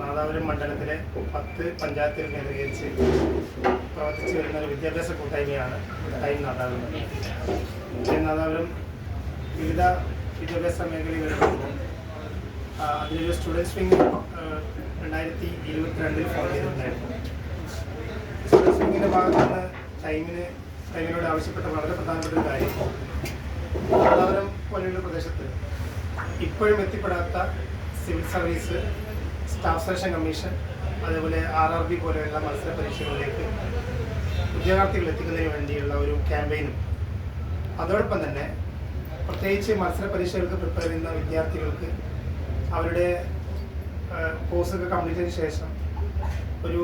നാദാപുരം മണ്ഡലത്തിലെ പത്ത് പഞ്ചായത്തുകൾ കേന്ദ്രീകരിച്ച് പ്രവർത്തിച്ചു വരുന്ന ഒരു വിദ്യാഭ്യാസ കൂട്ടായ്മയാണ് ടൈം നാദാപുരം ടൈം നാദാപുരം വിവിധ വിദ്യാഭ്യാസ മേഖലകളിൽ അതിലൊരു സ്റ്റുഡൻസ് വിങ് രണ്ടായിരത്തി ഇരുപത്തിരണ്ടിൽ ഫോൺ ചെയ്തിട്ടുണ്ടായിരുന്നു. സ്റ്റുഡൻസ് വിങ്ങിന്റെ ഭാഗത്താണ് ടൈമിന് ടൈമിനോട് ആവശ്യപ്പെട്ട വളരെ പ്രധാനപ്പെട്ട ഒരു കാര്യം. നാദാപുരം പോലെയുള്ള പ്രദേശത്ത് ഇപ്പോഴും എത്തിപ്പെടാത്ത civil service staff selection commission അതേപോലെ ആർ ആർ ബി പോലെയുള്ള മത്സര പരീക്ഷകളിലേക്ക് ഉദ്യോഗാർത്ഥികൾ എത്തിക്കുന്നതിന് വേണ്ടിയുള്ള ഒരു ക്യാമ്പയിനും. അതോടൊപ്പം തന്നെ പ്രത്യേകിച്ച് മത്സര പരീക്ഷകൾക്ക് പ്രിപ്പയർ ചെയ്യുന്ന വിദ്യാർത്ഥികൾക്ക് അവരുടെ കോഴ്സൊക്കെ കംപ്ലീറ്റ് ചെയ്തതിനു ശേഷം ഒരു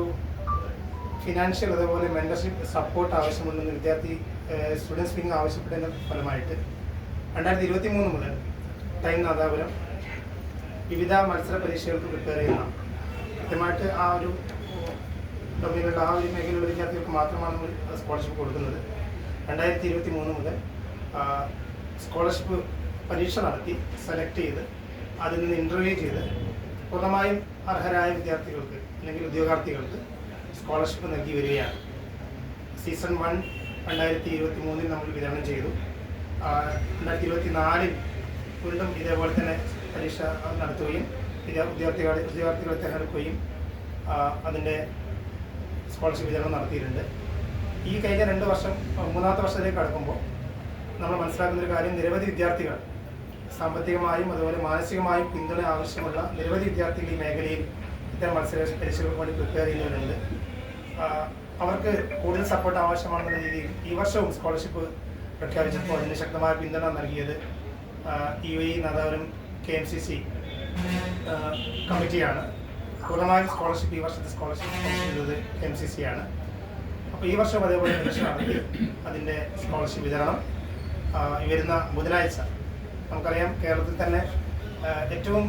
ഫിനാൻഷ്യൽ അതേപോലെ മെന്റർഷിപ്പ് സപ്പോർട്ട് ആവശ്യമുണ്ടെന്ന് വിദ്യാർത്ഥി സ്റ്റുഡൻസ് വിങ് ആവശ്യപ്പെട്ടതിന്റെ ഫലമായിട്ട് രണ്ടായിരത്തി ഇരുപത്തി മൂന്ന് മുതൽ ടൈം നാദാപുരം വിവിധ മത്സര പരീക്ഷകൾക്ക് പ്രിപ്പയർ ചെയ്യണം കൃത്യമായിട്ട് ആ ഒരു ഡൊമൈനിലുള്ള ആ ഒരു മേഖലയിലുള്ള വിദ്യാർത്ഥികൾക്ക് മാത്രമാണ് നമ്മൾ സ്കോളർഷിപ്പ് കൊടുക്കുന്നത്. രണ്ടായിരത്തി ഇരുപത്തി മൂന്ന് മുതൽ സ്കോളർഷിപ്പ് പരീക്ഷ നടത്തി സെലക്ട് ചെയ്ത് അതിൽ നിന്ന് ഇന്റർവ്യൂ ചെയ്ത് പൂർണമായും അർഹരായ വിദ്യാർത്ഥികൾക്ക് അല്ലെങ്കിൽ ഉദ്യോഗാർത്ഥികൾക്ക് സ്കോളർഷിപ്പ് നൽകി വരികയാണ്. സീസൺ വൺ രണ്ടായിരത്തി ഇരുപത്തി മൂന്നിൽ നമ്മൾ വിതരണം ചെയ്തു. രണ്ടായിരത്തി ഇരുപത്തി നാലിൽ വീണ്ടും ഇതേപോലെ തന്നെ പരീക്ഷ നടത്തുകയും വിദ്യാ- വിദ്യാർത്ഥികളെ വിദ്യാർത്ഥികളെ തിരഞ്ഞെടുക്കുകയും അതിന്റെ സ്കോളർഷിപ്പ് വിതരണം നടത്തിയിട്ടുണ്ട്. ഈ കഴിഞ്ഞ രണ്ട് വർഷം മൂന്നാമത്തെ വർഷത്തിലേക്ക് കടക്കുമ്പോൾ നമ്മൾ മനസ്സിലാക്കുന്ന ഒരു കാര്യം നിരവധി വിദ്യാർത്ഥികൾ സാമ്പത്തികമായും അതുപോലെ മാനസികമായും പിന്തുണ ആവശ്യമുള്ള നിരവധി വിദ്യാർത്ഥികൾ ഈ മേഖലയിൽ ഇത്തരം മത്സര പരീക്ഷകൾക്ക് വേണ്ടി പ്രിപ്പയർ ചെയ്യുന്നവരുണ്ട് അവർക്ക് കൂടുതൽ സപ്പോർട്ട് ആവശ്യമാണെന്ന രീതിയിൽ ഈ വർഷവും സ്കോളർഷിപ്പ് പ്രഖ്യാപിച്ചപ്പോൾ അതിന് ശക്തമായ പിന്തുണ നൽകിയത് E Y Nadapuram K M C C കമ്മിറ്റിയാണ്. പൂർണമായ സ്കോളർഷിപ്പ് ഈ വർഷത്തെ സ്കോളർഷിപ്പ് ചെയ്തത് എം സി സി ആണ്. അപ്പോൾ ഈ വർഷം അതേപോലെ നടത്തി അതിന്റെ സ്കോളർഷിപ്പ് വിതരണം വരുന്ന ബുധനാഴ്ച. നമുക്കറിയാം കേരളത്തിൽ തന്നെ ഏറ്റവും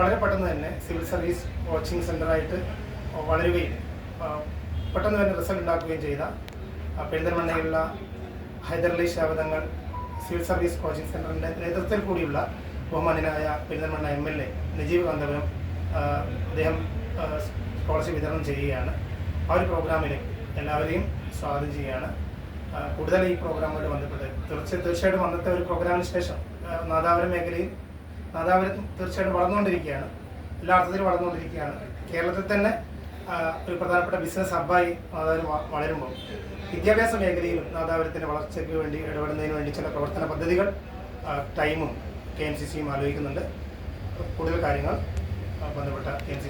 വളരെ പെട്ടെന്ന് തന്നെ സിവിൽ സർവീസ് കോച്ചിങ് സെന്ററായിട്ട് വളരുകയും പെട്ടെന്ന് തന്നെ റിസൾട്ട് ഉണ്ടാക്കുകയും ചെയ്ത പെരിന്തൽമണ്ണയിലുള്ള ഹൈദരലി ശാബദങ്ങൾ സിവിൽ സർവീസ് കോച്ചിങ് സെന്ററിന്റെ നേതൃത്വത്തിൽ കൂടിയുള്ള ബഹുമാന്യനായ Perinthalmanna M L A Najeeb Kanthapuram അദ്ദേഹം സ്കോളർഷിപ്പ് വിതരണം ചെയ്യുകയാണ്. ആ ഒരു പ്രോഗ്രാമിൽ എല്ലാവരെയും സ്വാഗതം ചെയ്യുകയാണ്. കൂടുതൽ ഈ പ്രോഗ്രാമുമായിട്ട് ബന്ധപ്പെട്ട് തീർച്ച തീർച്ചയായിട്ടും അന്നത്തെ ഒരു പ്രോഗ്രാമിന് ശേഷം നാദാപുരം മേഖലയിൽ നാദാപുരം തീർച്ചയായിട്ടും വളർന്നുകൊണ്ടിരിക്കുകയാണ്. എല്ലാ അർത്ഥത്തിലും വളർന്നുകൊണ്ടിരിക്കുകയാണ്. കേരളത്തിൽ തന്നെ ഒരു പ്രധാനപ്പെട്ട ബിസിനസ് ഹബ്ബായി നാദാപുരം വളരുമ്പോൾ വിദ്യാഭ്യാസ മേഖലയിലും നാദാപുരത്തിന്റെ വളർച്ചയ്ക്ക് വേണ്ടി ഇടപെടുന്നതിന് വേണ്ടി ചില പ്രവർത്തന പദ്ധതികൾ ടൈമും കെ എം സി സിയും ആലോചിക്കുന്നുണ്ട്. കൂടുതൽ കാര്യങ്ങൾ ബന്ധപ്പെട്ട കെ എം ബന്ധപ്പെട്ട